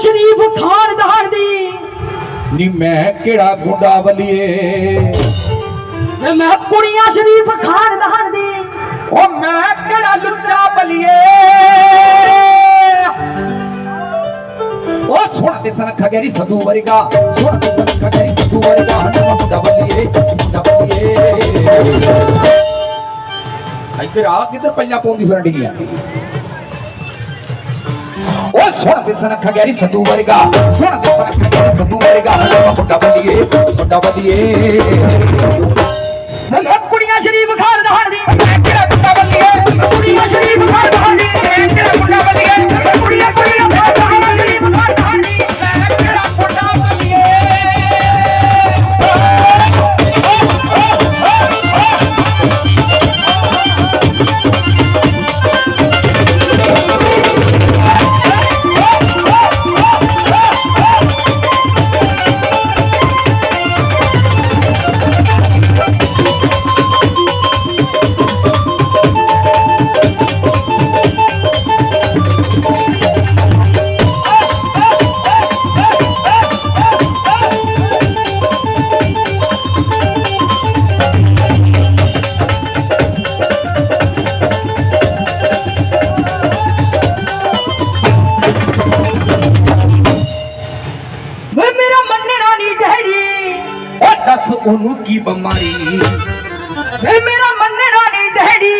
ਸ਼ਰੀਫ ਖਾਨਦਾਨ ਦੀ। ਨੀ ਮੈਂ ਕਿਹੜਾ ਗੁੰਡਾ ਬਲੀਏ? ਵੇ ਮੈਂ ਕੁੜੀਆਂ ਸ਼ਰੀਫ ਖਾਨਦਾਨ ਦੀ। ਓ ਮੈਂ ਕਿਹੜਾ ਲੁੱਚਾ ਬਲੀਏ? ਓ ਸੋਹਣਾ ਤੇ ਸਨਖਾ ਗੈਰੀ ਸਦੂ ਵਰਗਾ ਸੋਹਣਾ ਤੇ ਸਨਖਾ ਗੈਰੀ ਸਦੂ ਵਰਗਾ ਹੰਡਾ ਮੁੰਡਾ ਬਲੀਏ ਮੁੰਡਾ ਬਲੀਏ। ਇੱਧਰ ਆ ਕਿੱਧਰ ਪਈਆਂ ਪਾਉਂਦੀ ਫਿਰਦੀ ਆ ਓ ਸੋਹਣਾ ਤੇ ਸਨਖਾ ਗੈਰੀ ਸਦੂ ਵਰਗਾ ਸੋਹਣਾ ਤੇ ਸਨਖਾ ਗੈਰੀ ਸਦੂ ਵਰਗਾ। ਹੰਡਾ ਮੁੰਡਾ ਬਲੀਏ ਮੁੰਡਾ ਬਲੀਏ ਉਹਨੂੰ ਕੀ ਬਿਮਾਰੀ? ਵੇ ਮੇਰਾ ਮੰਨਣਾ ਨਹੀਂ ਡੈਡੀ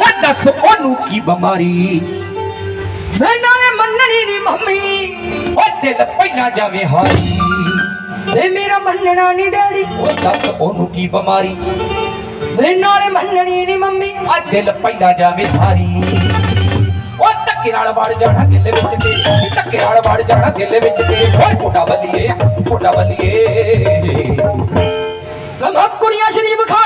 ਉਹ ਦੱਸ ਉਹਨੂੰ ਕੀ ਬਿਮਾਰੀ? ਵੇ ਨਾਲੇ ਮੰਨਣੀ ਨਹੀਂ ਮੰਮੀ ਉਹ ਦਿਲ ਪਹਿਲਾਂ ਜਾਵੇ ਹਾਰੀ। ਵੇ ਮੇਰਾ ਮੰਨਣਾ ਨਹੀਂ ਡੈਡੀ ਉਹ ਦੱਸ ਉਹਨੂੰ ਕੀ ਬਿਮਾਰੀ? ਵੇ ਨਾਲੇ ਮੰਨਣੀ ਨਹੀਂ ਮੰਮੀ, ਆ ਦਿਲ ਪਹਿਲਾਂ ਜਾਵੇ ਹਾਰੀ। ਉਹ ਧੱਕੇ ਨਾਲ ਵੜ ਜਾਣਾ ਦਿਲ ਵਿੱਚ ਤੇ, ਧੱਕੇ ਨਾਲ ਵੜ ਜਾਣਾ ਦਿਲ ਵਿੱਚ ਤੇ। ਓਏ ਕੋਟਾ ਬੱਲੀਏ ਕੋਟਾ ਬੱਲੀਏ ਕਮਾ ਕੁੜੀਆਂ ਸ਼ਰੀਫ ਖਾਨਦਾਨ ਦੀ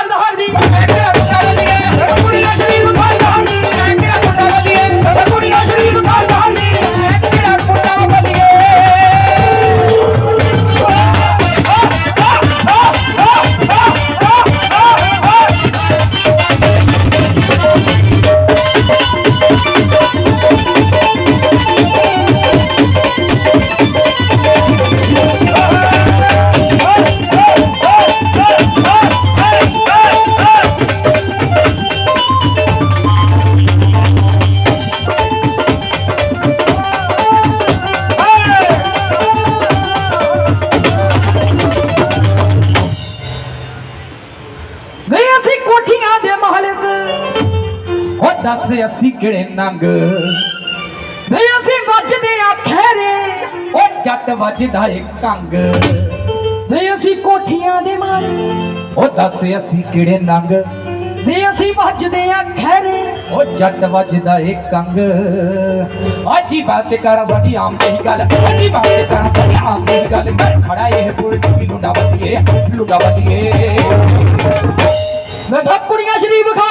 ਦੱਸ ਅਸੀਂ ਕਿਹੜੇ ਨੰਗ? ਵੇ ਅਸੀਂ ਵੱਜਦੇ ਆ ਖੈਰੇ ਉਹ ਜੱਟ ਵੱਜਦਾ ਏ ਕੰਗ। ਵੇ ਅਸੀਂ ਕੋਠੀਆਂ ਦੇ ਮਾਲਕ ਉਹ ਦੱਸ ਅਸੀਂ ਕਿਹੜੇ ਨੰਗ? ਵੇ ਅਸੀਂ ਵੱਜਦੇ ਆ ਖੈਰੇ ਉਹ ਜੱਟ ਵੱਜਦਾ ਏ ਕੰਗ। ਆਜੀ ਬਾਤ ਕਰਾਂ ਸਾਡੀ ਆਮ ਜਿਹੀ ਗੱਲ ਆਜੀ ਬਾਤ ਕਰਾਂ ਸਾਡੀ ਆਮ ਜਿਹੀ ਗੱਲ। ਕਰ ਖੜਾ ਇਹ ਬੁਲਟ ਵੀ ਲੁੰਡਾ ਬੱਲੀਏ ਲੁੰਡਾ ਬੱਲੀਏ ਮੈਂ ਕੁੜੀਆਂ ਸ਼ਰੀਫ ਖਾਨਦਾਨ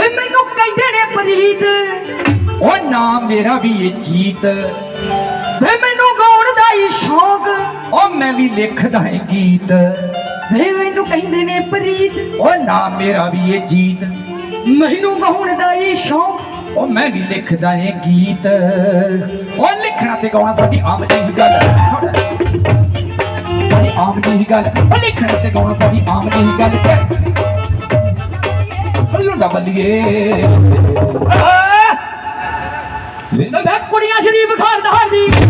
ਵੇ ਮੈਨੂੰ ਕਹਿੰਦੇ ਨੇ ਪ੍ਰੀਤ। ਉਹ ਨਾਮ ਮੇਰਾ ਵੀ ਏ ਜੀਤ। ਵੇ ਮੈਨੂੰ ਗਾਉਣ ਦਾ ਹੀ ਸ਼ੌਕ। ਉਹ ਮੈਂ ਵੀ ਲਿਖਦਾ ਏ ਗੀਤ। ਵੇ ਮੈਨੂੰ ਕਹਿੰਦੇ ਨੇ ਪ੍ਰੀਤ। ਉਹ ਨਾਮ ਮੇਰਾ ਵੀ ਏ ਜੀਤ। ਮੈਨੂੰ ਗਾਉਣ ਦਾ ਹੀ ਸ਼ੌਕ। ਉਹ ਮੈਂ ਵੀ ਲਿਖਦਾ ਏ ਗੀਤ। ਉਹ ਲਿਖਣਾ ਤੇ ਗਾਉਣਾ ਸਾਡੀ ਆਮ ਜਿਹੀ ਗੱਲ। ਸਾਡੀ ਆਮ ਜਿਹੀ ਗੱਲ। ਉਹ ਲਿਖਣਾ ਤੇ ਗਾਉਣਾ ਸਾਡੀ ਆਮ ਜਿਹੀ ਗੱਲ। ਲੁੰਡਾ ਬੱਲੀਏ। ਵੇ ਮੈਂ ਕੁੜੀਆਂ ਸ਼ਰੀਫ ਖਾਨਦਾਨ ਦੀ।